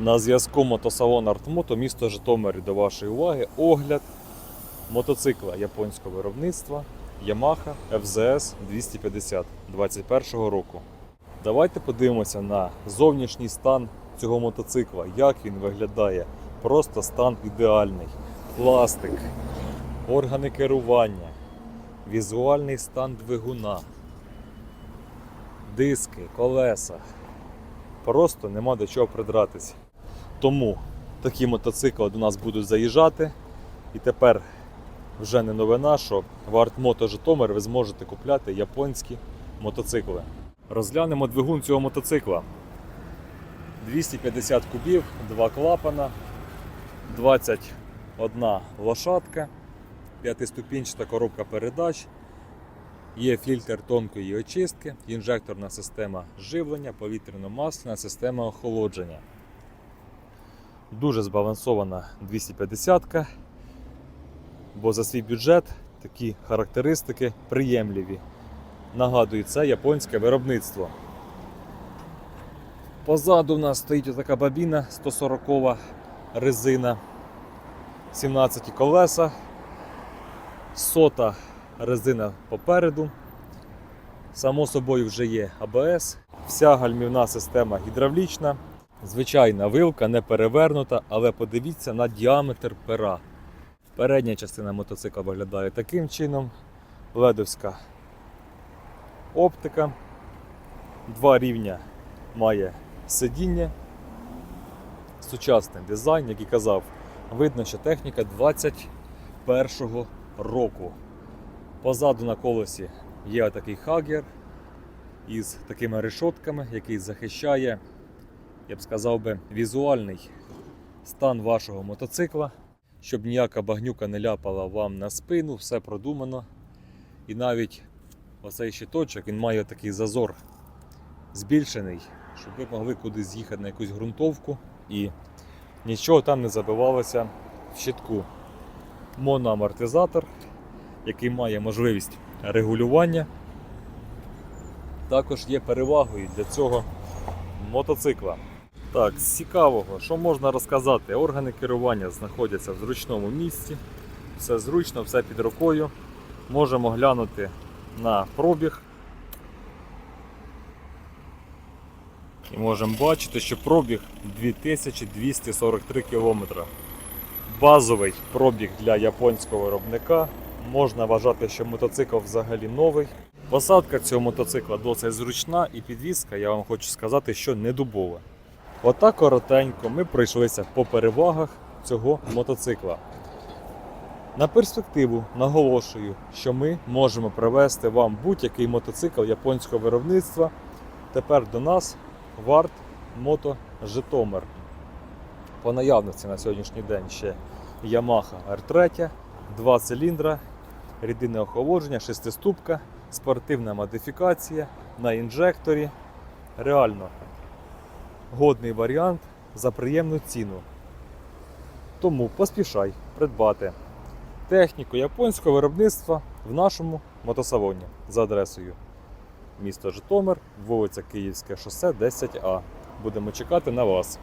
На зв'язку мотосалон Артмото, місто Житомир до вашої уваги. Огляд мотоцикла японського виробництва Yamaha FZS 250 21 року. Давайте подивимося на зовнішній стан цього мотоцикла, як він виглядає. Просто стан ідеальний. Пластик, органи керування, візуальний стан двигуна, диски, колеса. Просто нема до чого придратися. Тому такі мотоцикли до нас будуть заїжджати. І тепер вже не новина, що в Артмото Житомир ви зможете купляти японські мотоцикли. Розглянемо двигун цього мотоцикла. 250 кубів, два клапана, 21 лошадка, п'ятиступінчата коробка передач, є фільтр тонкої очистки, інжекторна система живлення, повітряно-масляна система охолодження. Дуже збалансована 250-ка, бо за свій бюджет такі характеристики приємливі. Нагадую, це японське виробництво. Позаду у нас стоїть така бабіна 140 резина, 17 колеса, сота резина попереду. Само собою вже є АБС. Вся гальмівна система гідравлічна. Звичайна вилка не перевернута, але подивіться на діаметр пера. Передня частина мотоцикла виглядає таким чином. Ледовська оптика. Два рівня має сидіння. Сучасний дизайн, як і казав, видно, що техніка 21 року. Позаду на колесі є такий хагер із такими решотками, який захищає, я б сказав би, візуальний стан вашого мотоцикла, щоб ніяка багнюка не ляпала вам на спину, все продумано. І навіть оцей щиточок він має такий зазор збільшений, щоб ви могли кудись з'їхати на якусь ґрунтовку і нічого там не забивалося в щитку. Моноамортизатор, який має можливість регулювання, також є перевагою для цього мотоцикла. Так, з цікавого, що можна розказати? Органи керування знаходяться в зручному місці, все зручно, все під рукою. Можемо глянути на пробіг. І можемо бачити, що пробіг 2243 км. Базовий пробіг для японського виробника. Можна вважати, що мотоцикл взагалі новий. Посадка цього мотоцикла досить зручна і підвізка, я вам хочу сказати, що не дубова. Отак коротенько ми пройшлися по перевагах цього мотоцикла. На перспективу наголошую, що ми можемо привезти вам будь-який мотоцикл японського виробництва тепер до нас в Арт Мото Житомир. По наявності на сьогоднішній день ще Yamaha R3, 2 циліндра, рідинне охолодження, шестиступка, спортивна модифікація на інжекторі. Реально годний варіант за приємну ціну. Тому поспішай придбати техніку японського виробництва в нашому мотосалоні за адресою місто Житомир, вулиця Київське шосе 10А. Будемо чекати на вас.